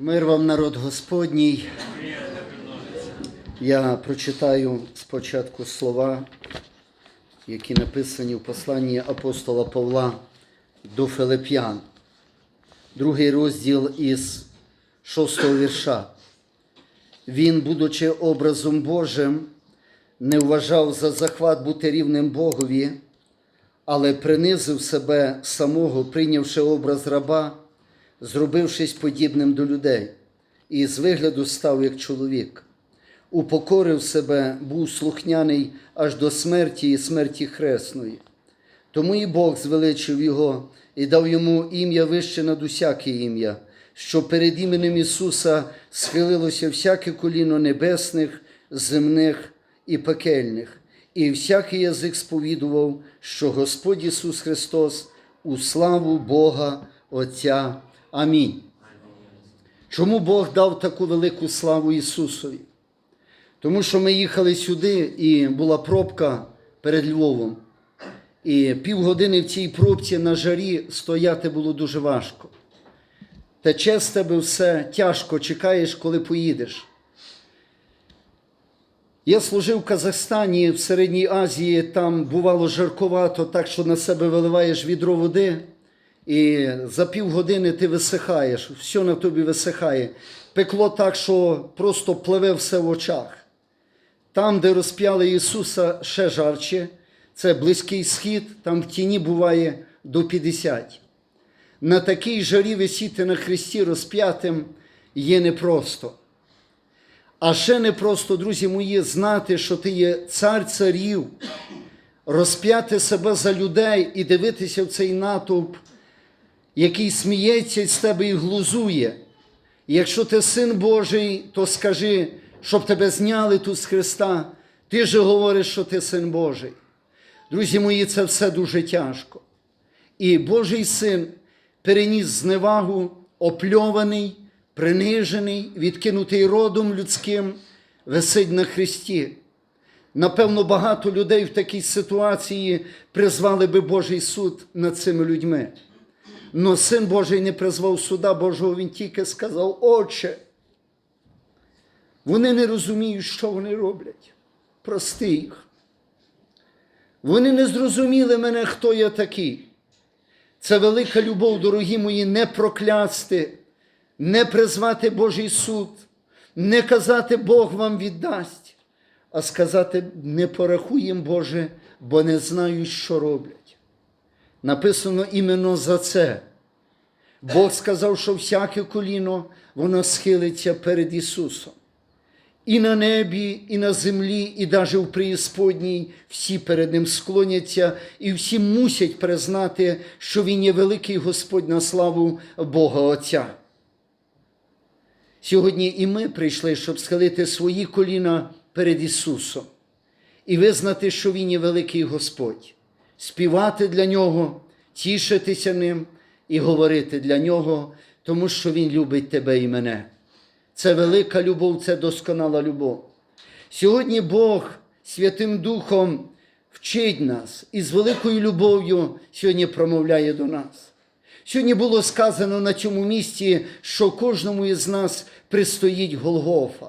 Мир вам, народ Господній. Я прочитаю спочатку слова, які написані в посланні апостола Павла до Филип'ян, другий розділ із шостого вірша. Він, будучи образом Божим, не вважав за захват бути рівним Богові, але принизив себе самого, прийнявши образ раба, зробившись подібним до людей, і з вигляду став як чоловік. Упокорив себе, був слухняний аж до смерті і смерті хресної. Тому і Бог звеличив його і дав йому ім'я вище над усяке ім'я, що перед іменем Ісуса схилилося всяке коліно небесних, земних і пекельних, і всякий язик сповідував, що Господь Ісус Христос у славу Бога Отця. Амінь. Чому Бог дав таку велику славу Ісусові? Тому що ми їхали сюди, і була пробка перед Львовом. І півгодини в цій пробці на жарі стояти було дуже важко. Тече з тебе все тяжко, чекаєш, коли поїдеш. Я служив в Казахстані, в Середній Азії, там бувало жарковато, так що на себе виливаєш відро води, і за півгодини ти висихаєш, все на тобі висихає. Пекло так, що просто пливе все в очах. Там, де розп'яли Ісуса, ще жарче, це близький схід, там в тіні буває до 50. На такій жарі висіти на хресті розп'ятим є непросто. А ще непросто, друзі мої, знати, що ти є цар царів, розп'яти себе за людей і дивитися в цей натовп, який сміється з тебе і глузує. І якщо ти син Божий, то скажи, щоб тебе зняли тут з Христа. Ти же говориш, що ти син Божий. Друзі мої, це все дуже тяжко. І Божий син переніс зневагу, опльований, принижений, відкинутий родом людським, висить на Христі. Напевно, багато людей в такій ситуації призвали би Божий суд над цими людьми. Но син Божий не призвав суда Божого, він тільки сказав, Отче, вони не розуміють, що вони роблять. Прости їх. Вони не зрозуміли мене, хто я такий. Це велика любов, дорогі мої, не проклясти, не призвати Божий суд, не казати Бог вам віддасть, а сказати не порахуєм Боже, бо не знають, що роблять. Написано іменно за це. Бог сказав, що всяке коліно воно схилиться перед Ісусом. І на небі, і на землі, і навіть в преісподній всі перед Ним склоняться, і всі мусять признати, що Він є великий Господь на славу Бога Отця. Сьогодні і ми прийшли, щоб схилити свої коліна перед Ісусом і визнати, що Він є великий Господь, співати для Нього, тішитися Ним і говорити для Нього, тому що Він любить тебе і мене. Це велика любов, це досконала любов. Сьогодні Бог Святим Духом вчить нас і з великою любов'ю сьогодні промовляє до нас. Сьогодні було сказано на цьому місці, що кожному із нас пристоїть Голгофа.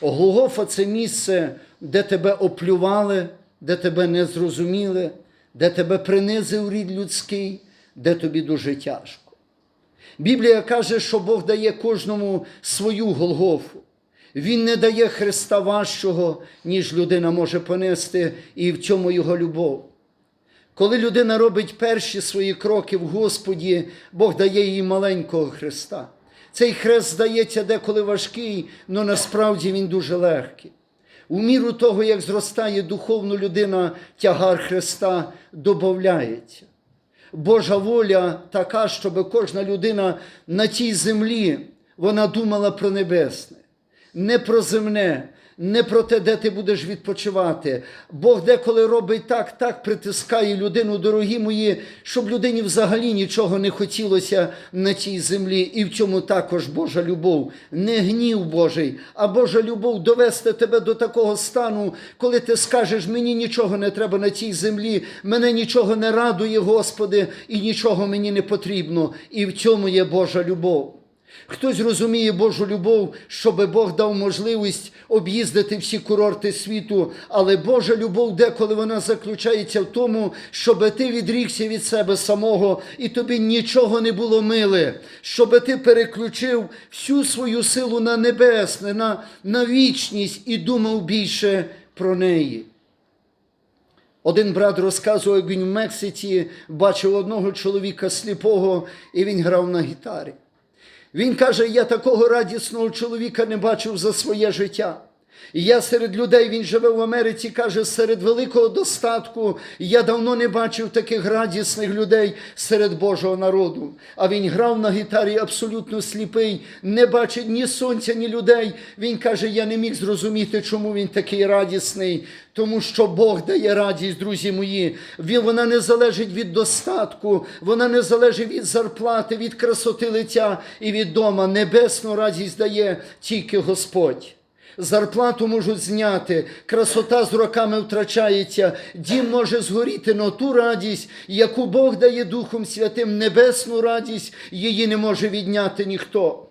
Голгофа це місце, де тебе оплювали, де тебе не зрозуміли, де тебе принизив рід людський, де тобі дуже тяжко. Біблія каже, що Бог дає кожному свою Голгофу. Він не дає Христа важчого, ніж людина може понести, і в цьому його любов. Коли людина робить перші свої кроки в Господі, Бог дає їй маленького Христа. Цей хрест здається деколи важкий, але насправді він дуже легкий. У міру того, як зростає духовно людина, тягар Христа додається. Божа воля така, щоб кожна людина на тій землі вона думала про небесне, не про земне, не про те, де ти будеш відпочивати. Бог деколи робить так, так притискає людину, дорогі мої, щоб людині взагалі нічого не хотілося на цій землі. І в цьому також Божа любов, не гнів Божий, а Божа любов довести тебе до такого стану, коли ти скажеш, мені нічого не треба на цій землі, мене нічого не радує, Господи, і нічого мені не потрібно. І в цьому є Божа любов. Хтось розуміє Божу любов, щоб Бог дав можливість об'їздити всі курорти світу, але Божа любов деколи вона заключається в тому, щоб ти відрікся від себе самого і тобі нічого не було миле, щоб ти переключив всю свою силу на небесне, на, на вічність і думав більше про неї. Один брат розказував, як він в Мексиці бачив одного чоловіка сліпого, і він грав на гітарі. Він каже: я такого радісного чоловіка не бачив за своє життя. І я серед людей, він живе в Америці, каже, серед великого достатку я давно не бачив таких радісних людей серед Божого народу. А він грав на гітарі абсолютно сліпий, не бачить ні сонця, ні людей. Він каже: я не міг зрозуміти, чому він такий радісний. Тому що Бог дає радість, друзі мої. Вона не залежить від достатку, вона не залежить від зарплати, від красоти лиця і від дома. Небесну радість дає тільки Господь. Зарплату можуть зняти, красота з роками втрачається, дім може згоріти, але ту радість, яку Бог дає Духом Святим, небесну радість, її не може відняти ніхто.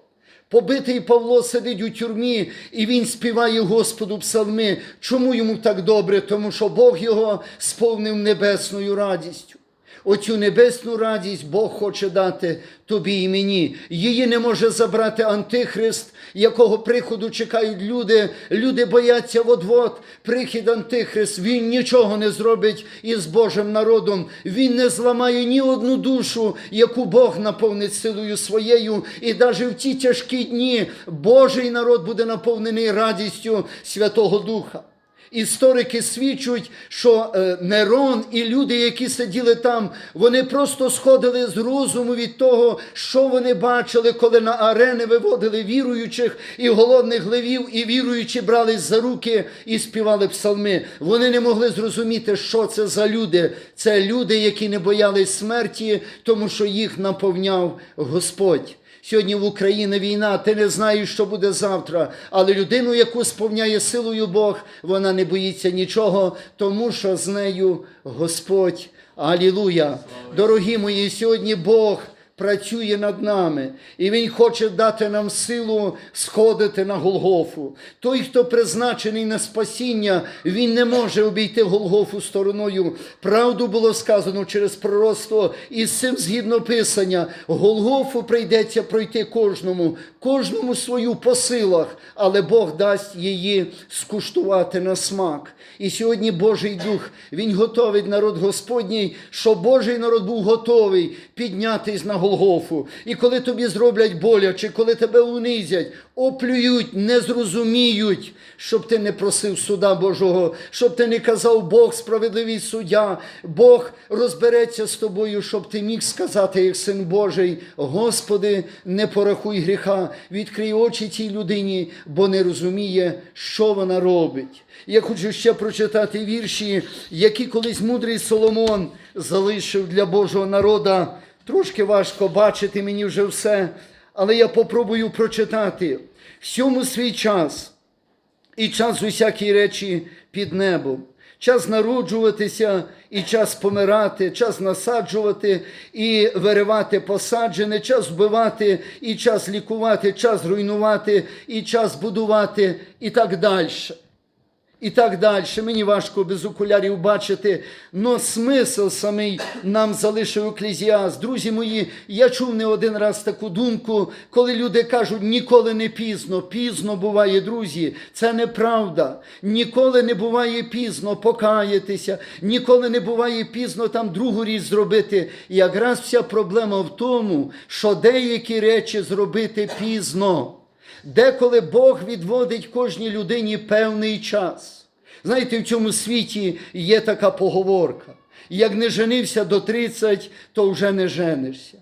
Побитий Павло сидить у тюрмі, і він співає Господу псалми. Чому йому так добре? Тому що Бог його сповнив небесною радістю. Оцю небесну радість Бог хоче дати тобі і мені. Її не може забрати Антихрист, якого приходу чекають люди. Люди бояться от-от, прихід Антихрист. Він нічого не зробить із Божим народом. Він не зламає ні одну душу, яку Бог наповнить силою своєю. І навіть в ті тяжкі дні Божий народ буде наповнений радістю Святого Духа. Історики свідчать, що е, Нерон і люди, які сиділи там, вони просто сходили з розуму від того, що вони бачили, коли на арени виводили віруючих і голодних левів, і віруючі брались за руки і співали псалми. Вони не могли зрозуміти, що це за люди. Це люди, які не боялись смерті, тому що їх наповняв Господь. Сьогодні в Україні війна, ти не знаєш, що буде завтра. Але людину, яку сповняє силою Бог, вона не боїться нічого, тому що з нею Господь. Алілуя! Дорогі мої, сьогодні Бог працює над нами, і Він хоче дати нам силу сходити на Голгофу. Той, хто призначений на спасіння, він не може обійти Голгофу стороною. Правду було сказано через пророцтво, і з цим згідно Писання. Голгофу прийдеться пройти кожному, кожному свою по силах, але Бог дасть її скуштувати на смак. І сьогодні Божий Дух, Він готовить народ Господній, щоб Божий народ був готовий піднятись на Голгофу. І коли тобі зроблять боляче, коли тебе унизять, оплюють, не зрозуміють, щоб ти не просив суда Божого, щоб ти не казав Бог справедливий суддя, Бог розбереться з тобою, щоб ти міг сказати, як син Божий, Господи, не порахуй гріха, відкрий очі цій людині, бо не розуміє, що вона робить. Я хочу ще прочитати вірші, які колись мудрий Соломон залишив для Божого народа. Трошки важко бачити мені вже все, але я попробую прочитати. Всьому свій час і час усякі речі під небом. Час народжуватися і час помирати, час насаджувати і виривати посаджене, час вбивати, і час лікувати, час руйнувати, і час будувати, і так далі. І так далі. Мені важко без окулярів бачити, но смисл самий нам залишив еклезіаст. Друзі мої, я чув не один раз таку думку, коли люди кажуть, ніколи не пізно. Пізно буває, друзі. Це неправда. Ніколи не буває пізно покаятися, ніколи не буває пізно там другу річ зробити. Якраз вся проблема в тому, що деякі речі зробити пізно. Деколи Бог відводить кожній людині певний час. Знаєте, в цьому світі є така поговорка: як не женився до 30, то вже не женишся.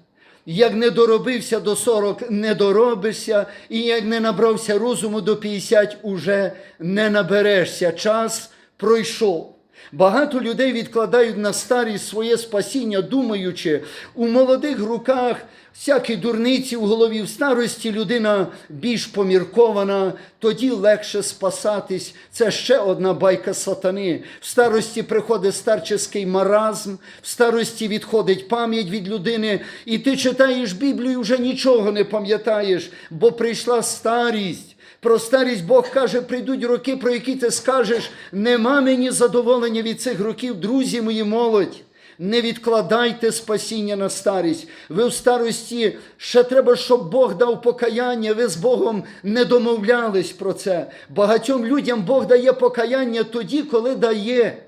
Як не доробився до 40, не доробишся, і як не набрався розуму до 50, уже не наберешся. Час пройшов. Багато людей відкладають на старість своє спасіння, думаючи, у молодих руках всякі дурниці в голові, в старості людина більш поміркована, тоді легше спасатись. Це ще одна байка сатани. В старості приходить старческий маразм, в старості відходить пам'ять від людини, і ти читаєш Біблію, вже нічого не пам'ятаєш, бо прийшла старість. Про старість Бог каже, прийдуть роки, про які ти скажеш, нема мені задоволення від цих років, друзі мої молодь. Не відкладайте спасіння на старість. Ви в старості ще треба, щоб Бог дав покаяння. Ви з Богом не домовлялись про це. Багатьом людям Бог дає покаяння тоді, коли дає.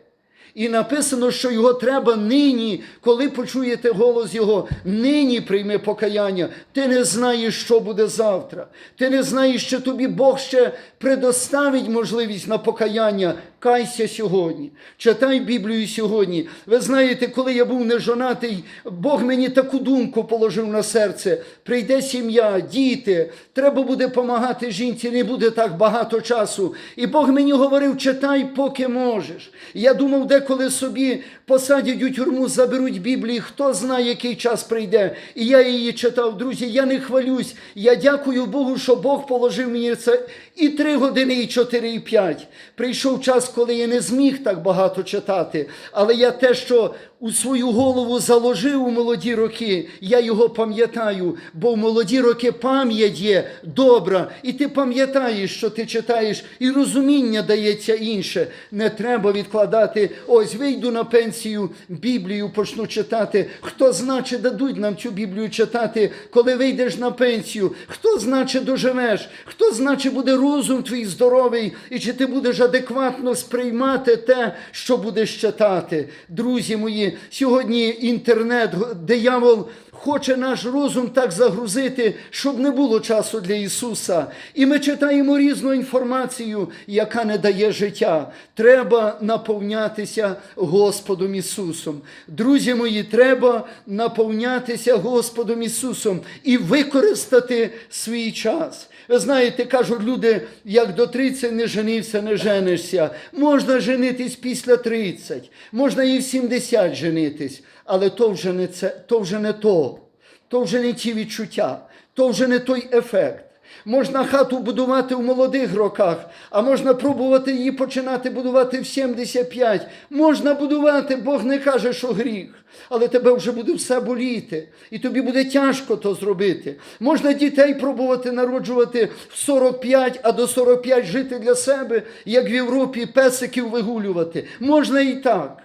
І написано, що його треба нині, коли почуєте голос Його, нині прийми покаяння. Ти не знаєш, що буде завтра. Ти не знаєш, що тобі Бог ще предоставить можливість на покаяння. Кайся сьогодні. Читай Біблію сьогодні. Ви знаєте, коли я був нежонатий, Бог мені таку думку положив на серце. Прийде сім'я, діти, треба буде допомагати жінці, не буде так багато часу. І Бог мені говорив, читай, поки можеш. Я думав, деколи собі посадять у тюрму, заберуть Біблії, хто знає, який час прийде. І я її читав, друзі, я не хвалюсь. Я дякую Богу, що Бог положив мені це і три години, і чотири, і п'ять. Прийшов час, коли я не зміг так багато читати. Але я те, що у свою голову заложив у молоді роки, я його пам'ятаю, бо в молоді роки пам'ять є добра, і ти пам'ятаєш, що ти читаєш, і розуміння дається інше. Не треба відкладати. Ось вийду на пенсію, Біблію почну читати. Хто значить, дадуть нам цю Біблію читати, коли вийдеш на пенсію? Хто значить доживеш? Хто значить буде розум твій здоровий, і чи ти будеш адекватно сприймати те, що будеш читати? Друзі мої, сьогодні інтернет, диявол хоче наш розум так загрузити, щоб не було часу для Ісуса. І ми читаємо різну інформацію, яка не дає життя. Треба наповнятися Господом Ісусом. Друзі мої, треба наповнятися Господом Ісусом і використати свій час. Ви знаєте, кажуть люди, як до 30 не женився, не женишся. Можна женитись після 30, можна і в 70 женитись, але то вже не це, то вже не то, то вже не ті відчуття, то вже не той ефект. Можна хату будувати в молодих роках, а можна пробувати її починати будувати в 75. Можна будувати, Бог не каже, що гріх, але тебе вже буде все боліти, і тобі буде тяжко то зробити. Можна дітей пробувати народжувати в 45, а до 45 жити для себе, як в Європі песиків вигулювати. Можна і так.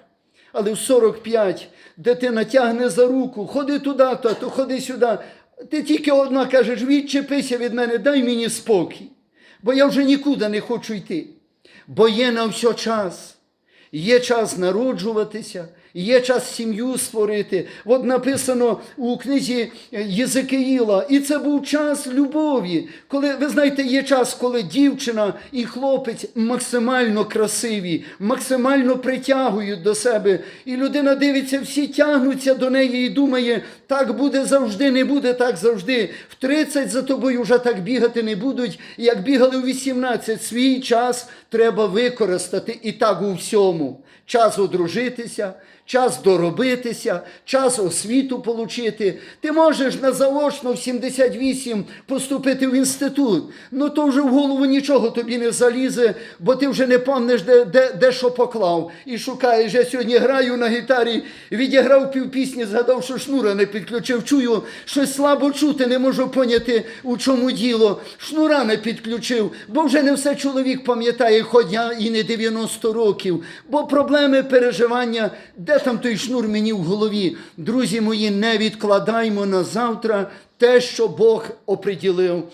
Але в 45 дитина тягне за руку, ходи туди, тато, ходи сюди. Ти тільки одна кажеш, відчепися від мене, дай мені спокій, бо я вже нікуди не хочу йти. Бо є на все час. Є час народжуватися, є час сім'ю створити. От написано у книзі Єзекиїла, і це був час любові. Коли ви знаєте, є час, коли дівчина і хлопець максимально красиві, максимально притягують до себе. І людина дивиться, всі тягнуться до неї і думає, так буде завжди, не буде так завжди. В 30 за тобою вже так бігати не будуть, як бігали у 18. Свій час треба використати і так у всьому. Час одружитися, час доробитися, час освіту получити. Ти можеш на заочно в 78 поступити в інститут. Ну то вже в голову нічого тобі не залізе, бо ти вже не пам'ятаєш, де, де, де що поклав. І шукаєш. Я сьогодні граю на гітарі, відіграв півпісні, згадав, що шнура не підключив. Чую, щось слабо чути, не можу поняти, у чому діло. Шнура не підключив, бо вже не все чоловік пам'ятає, хоч я і не 90 років. Бо проблеми переживання, де там той шнур мені в голові. Друзі мої, не відкладаймо на завтра те, що Бог оприділив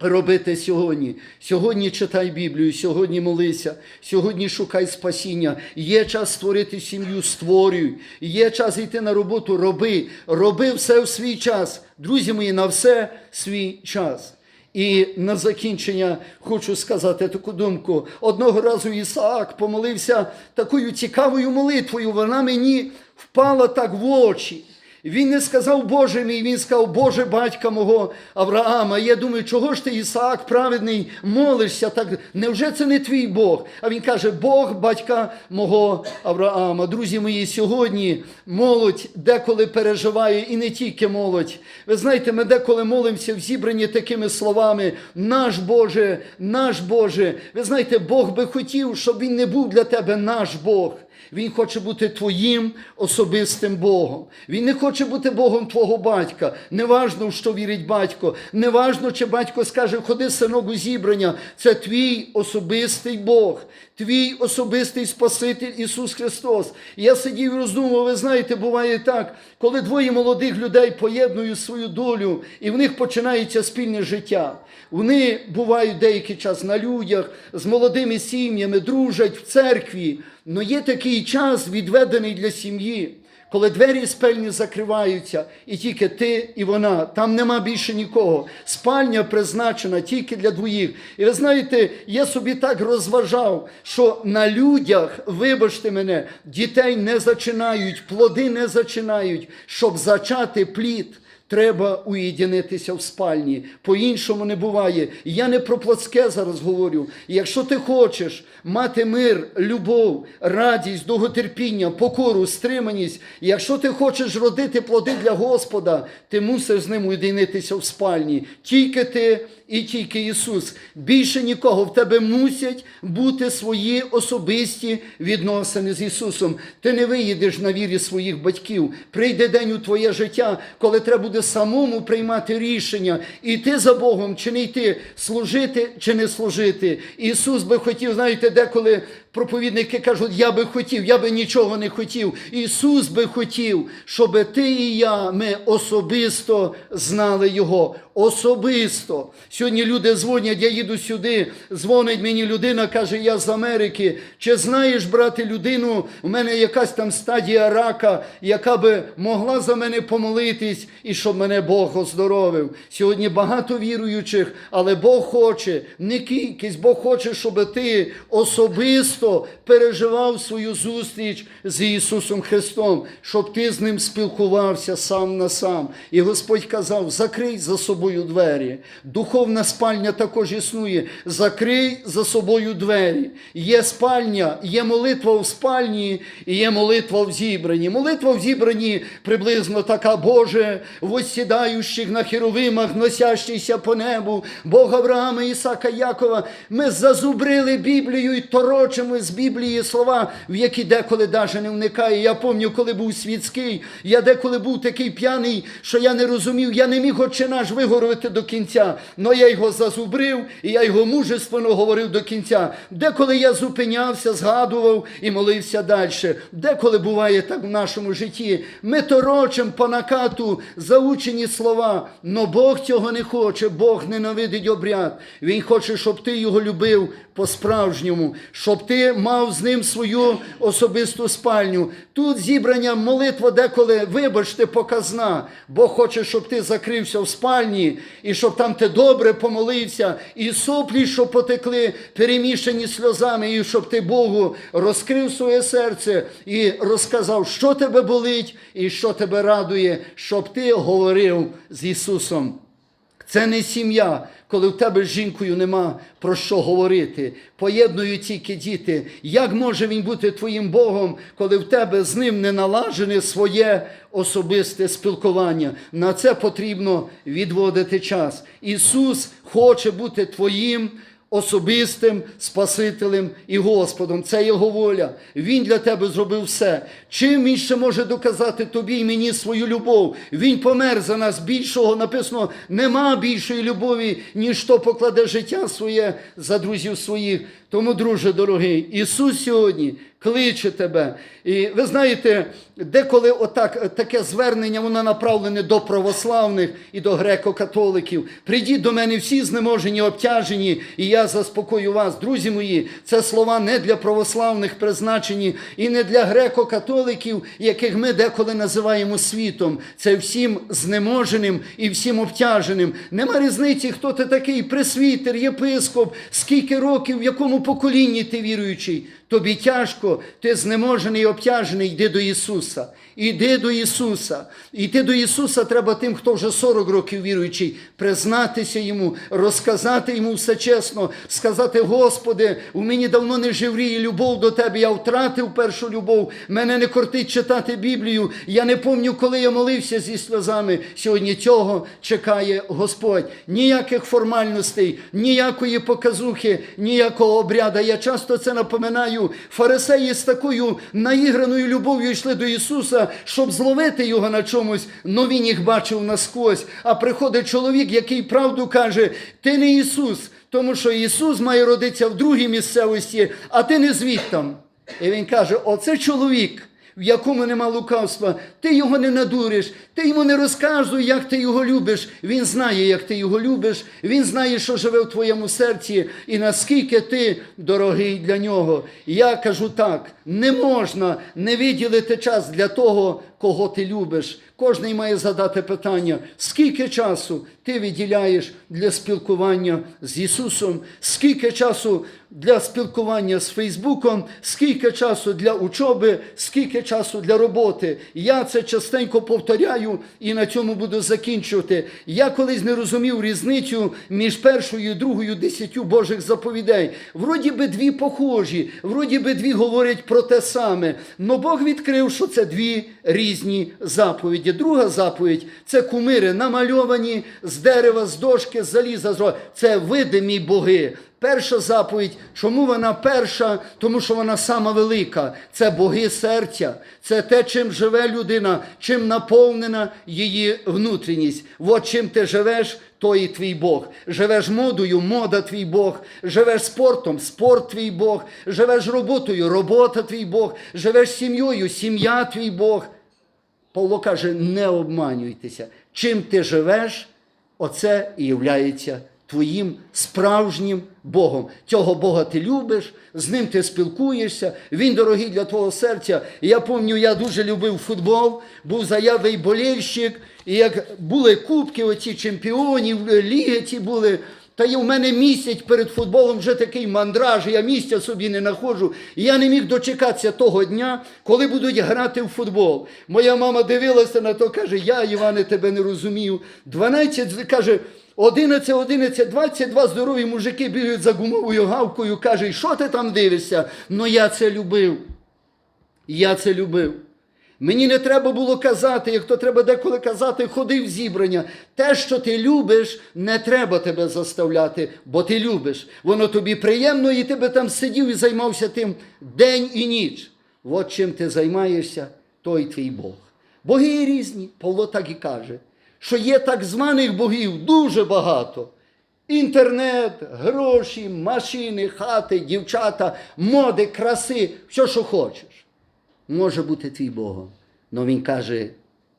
робити сьогодні. Сьогодні читай Біблію, сьогодні молися, сьогодні шукай спасіння. Є час створити сім'ю, створюй. Є час йти на роботу, роби. Роби все в свій час. Друзі мої, на все свій час. І на закінчення хочу сказати таку думку. Одного разу Ісаак помолився такою цікавою молитвою. Вона мені впала так в очі. Він не сказав Боже мій, він сказав, Боже батька мого Авраама. Я думаю, чого ж ти, Ісаак, праведний, молишся? Так невже це не твій Бог? А він каже, Бог батька мого Авраама. Друзі мої, сьогодні молодь деколи переживає, і не тільки молодь. Ви знаєте, ми деколи молимося в зібранні такими словами: наш Боже, наш Боже. Ви знаєте, Бог би хотів, щоб він не був для тебе наш Бог. Він хоче бути твоїм особистим Богом. Він не хоче бути Богом твого батька. Неважно, в що вірить батько. Неважно, чи батько скаже, ходи синок у зібрання. Це твій особистий Бог, твій особистий Спаситель Ісус Христос. Я сидів і роздумував, ви знаєте, буває так, коли двоє молодих людей поєднують свою долю, і в них починається спільне життя. Вони бувають деякий час на людях, з молодими сім'ями, дружать в церкві. але є такий час, відведений для сім'ї, коли двері спальні закриваються, і тільки ти і вона, там нема більше нікого. Спальня призначена тільки для двоїх. І ви знаєте, я собі так розважав, що на людях, вибачте мене, дітей не зачинають, плоди не зачинають, щоб зачати плід. Треба уєдинитися в спальні. По-іншому не буває. Я не про плотське зараз говорю. Якщо ти хочеш мати мир, любов, радість, довготерпіння, покору, стриманість, якщо ти хочеш родити плоди для Господа, ти мусиш з ним уєдинитися в спальні. Тільки ти і тільки Ісус. Більше нікого в тебе мусять бути свої особисті відносини з Ісусом. Ти не виїдеш на вірі своїх батьків. Прийде день у твоє життя, коли треба буде самому приймати рішення, іти за Богом чи не йти, служити чи не служити. Ісус би хотів, знаєте, деколи проповідники кажуть, я би хотів, я би нічого не хотів. Ісус би хотів, щоб ти і я, ми особисто знали Його. Особисто. Сьогодні люди дзвонять, я їду сюди, дзвонить мені людина, каже, я з Америки. Чи знаєш, брати, людину, у мене якась там стадія рака, яка би могла за мене помолитись і щоб мене Бог оздоровив. Сьогодні багато віруючих, але Бог хоче, не кількість, Бог хоче, щоб ти особисто переживав свою зустріч з Ісусом Христом, щоб ти з ним спілкувався сам на сам. І Господь казав: закрий за собою двері. Духовна спальня також існує. Закрий за собою двері. Є спальня, є молитва в спальні, і є молитва в зібранні. Молитва в зібранні приблизно така, Боже, восідаючих на херовимах, носящийся по небу, Бог Авраама, Ісака, Якова. Ми зазубрили Біблію і торочимо з Біблії слова, в які деколи даже не вникає. Я пам'ятаю, коли був світський, я деколи був такий п'яний, що я не розумів, я не міг отче наш виговорити до кінця. Но я його зазубрив, і я його мужественно говорив до кінця. Деколи я зупинявся, згадував і молився далі. Деколи буває так в нашому житті. Ми торочимо по накату заучені слова, но Бог цього не хоче, Бог ненавидить обряд. Він хоче, щоб ти його любив по-справжньому, щоб ти мав з ним свою особисту спальню. Тут зібрання молитва деколи, вибачте, показна. Бог хоче, щоб ти закрився в спальні і щоб там ти добре помолився, і соплі, що потекли, перемішані сльозами, і щоб ти Богу розкрив своє серце і розказав, що тебе болить і що тебе радує, щоб ти говорив з Ісусом. Це не сім'я, коли в тебе з жінкою нема про що говорити. Поєднують тільки діти. Як може він бути твоїм Богом, коли в тебе з ним не налажене своє особисте спілкування? На це потрібно відводити час. Ісус хоче бути твоїм. Особистим Спасителем і Господом. Це Його воля. Він для тебе зробив все. Чим він ще може доказати тобі і мені свою любов? Він помер за нас більшого. Написано, нема більшої любові, ніж хто покладе життя своє за друзів своїх. Тому, друже дорогий, Ісус сьогодні кличе тебе. І ви знаєте, деколи отак, таке звернення, воно направлене до православних і до греко-католиків. Прийдіть до мене всі знеможені, обтяжені, і я заспокою вас. Друзі мої, це слова не для православних призначені і не для греко-католиків, яких ми деколи називаємо світом. Це всім знеможеним і всім обтяженим. Нема різниці, хто ти такий, пресвітер, єпископ, скільки років, в якому поколінні ти віруючий. Тобі тяжко, ти знеможений і обтяжений, йди до Ісуса. Іди до Ісуса. Іти до Ісуса треба тим, хто вже 40 років віруючий, признатися Йому, розказати Йому все чесно, сказати, Господи, у мені давно не живріє любов до Тебе, я втратив першу любов, мене не кортить читати Біблію, я не пам'ятаю, коли я молився зі сльозами. Сьогодні цього чекає Господь. Ніяких формальностей, ніякої показухи, ніякого обряда. Я часто це напоминаю. Фарисеї з такою наіграною любов'ю йшли до Ісуса, щоб зловити його на чомусь, но він їх бачив насквозь. А приходить чоловік, який правду каже: Ти не Ісус, тому що Ісус має родитися в другій місцевості, а ти не звідтам. І він каже: Оце чоловік в якому нема лукавства, ти його не надуриш, ти йому не розказуй, як ти його любиш. Він знає, як ти його любиш, він знає, що живе в твоєму серці, і наскільки ти дорогий для нього. Я кажу так: не можна не виділити час для того, кого ти любиш. Кожний має задати питання, скільки часу ти виділяєш для спілкування з Ісусом, скільки часу для спілкування з Фейсбуком, скільки часу для учоби, скільки часу для роботи. Я це частенько повторяю і на цьому буду закінчувати. Я колись не розумів різницю між першою і другою десятю Божих заповідей. Вроді би дві похожі, вроді би дві говорять про те саме. Но Бог відкрив, що це дві різні заповіді. Друга заповідь це кумири, намальовані з дерева, з дошки, з заліза. Це видимі боги. Перша заповідь, чому вона перша? Тому що вона сама велика. Це боги серця, це те, чим живе людина, чим наповнена її внутрішність. От чим ти живеш, то і твій Бог. Живеш модою, мода твій Бог. Живеш спортом, спорт твій Бог. Живеш роботою, робота твій Бог. Живеш сім'єю, сім'я твій Бог. Павло каже: не обманюйтеся. Чим ти живеш, оце і являється твоїм справжнім Богом. Цього Бога ти любиш, з ним ти спілкуєшся, він дорогий для твого серця. Я пам'ятаю, я дуже любив футбол, був заядлий болельщик, і як були кубки, оці чемпіонів, ліги ті були. Та є в мене місяць перед футболом вже такий мандраж, я місця собі не знаходжу. І я не міг дочекатися того дня, коли будуть грати в футбол. Моя мама дивилася на то, каже, я, Іване, тебе не розумію. 12, каже, 11, 11, 22 здорові мужики бігають за гумовою гавкою, каже, що ти там дивишся? Ну я це любив. Я це любив. Мені не треба було казати, як то треба деколи казати, ходи в зібрання. Те, що ти любиш, не треба тебе заставляти, бо ти любиш. Воно тобі приємно, і ти би там сидів і займався тим день і ніч. От чим ти займаєшся, той твій Бог. Боги різні, Павло так і каже, що є так званих богів дуже багато. Інтернет, гроші, машини, хати, дівчата, моди, краси, все, що хочеш може бути твій Богом. Но він каже,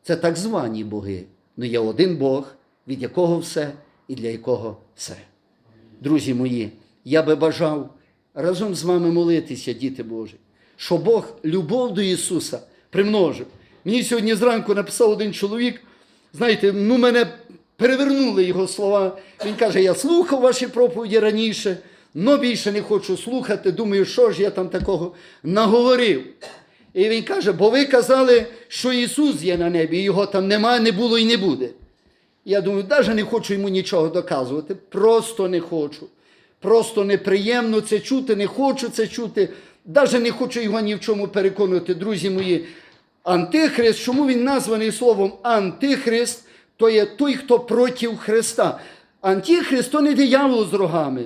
це так звані боги. Ну є один Бог, від якого все і для якого все. Друзі мої, я би бажав разом з вами молитися, діти Божі, що Бог любов до Ісуса примножив. Мені сьогодні зранку написав один чоловік, знаєте, ну мене перевернули його слова. Він каже: я слухав ваші проповіді раніше, але більше не хочу слухати. Думаю, що ж я там такого наговорив. І він каже, бо ви казали, що Ісус є на небі, його там немає, не було і не буде. Я думаю, навіть не хочу йому нічого доказувати, просто не хочу. Просто неприємно це чути, не хочу це чути, навіть не хочу його ні в чому переконувати, друзі мої. Антихрист, чому він названий словом Антихрист, то є той, хто проти Христа. Антихрист то не диявол з рогами.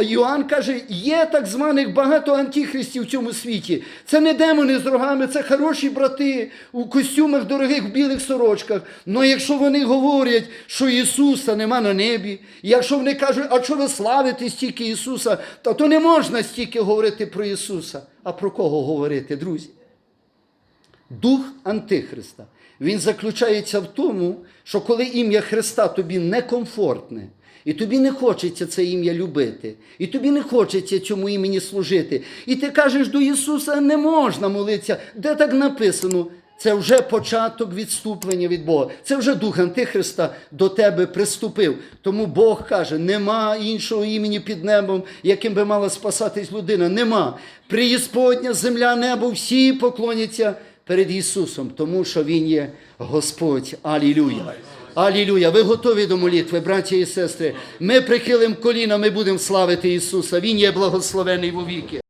Йоанн каже, є так званих багато антихристів в цьому світі. Це не демони з рогами, це хороші брати у костюмах дорогих в білих сорочках. Але якщо вони говорять, що Ісуса нема на небі, якщо вони кажуть, а що ви славите стільки Ісуса, то, то не можна стільки говорити про Ісуса. А про кого говорити, друзі? Дух Антихриста. Він заключається в тому, що коли ім'я Христа тобі некомфортне, і тобі не хочеться це ім'я любити, і тобі не хочеться цьому імені служити, і ти кажеш до Ісуса, не можна молитися, де так написано? Це вже початок відступлення від Бога. Це вже дух Антихриста до тебе приступив. Тому Бог каже: нема іншого імені під небом, яким би мала спасатись людина. Нема. Приєсподня, земля, небо, всі поклоняться перед Ісусом, тому що Він є Господь. Алілюя. Алілюя. Ви готові до молитви, браті і сестри. Ми прихилимо коліна, ми будемо славити Ісуса. Він є благословений вовіки.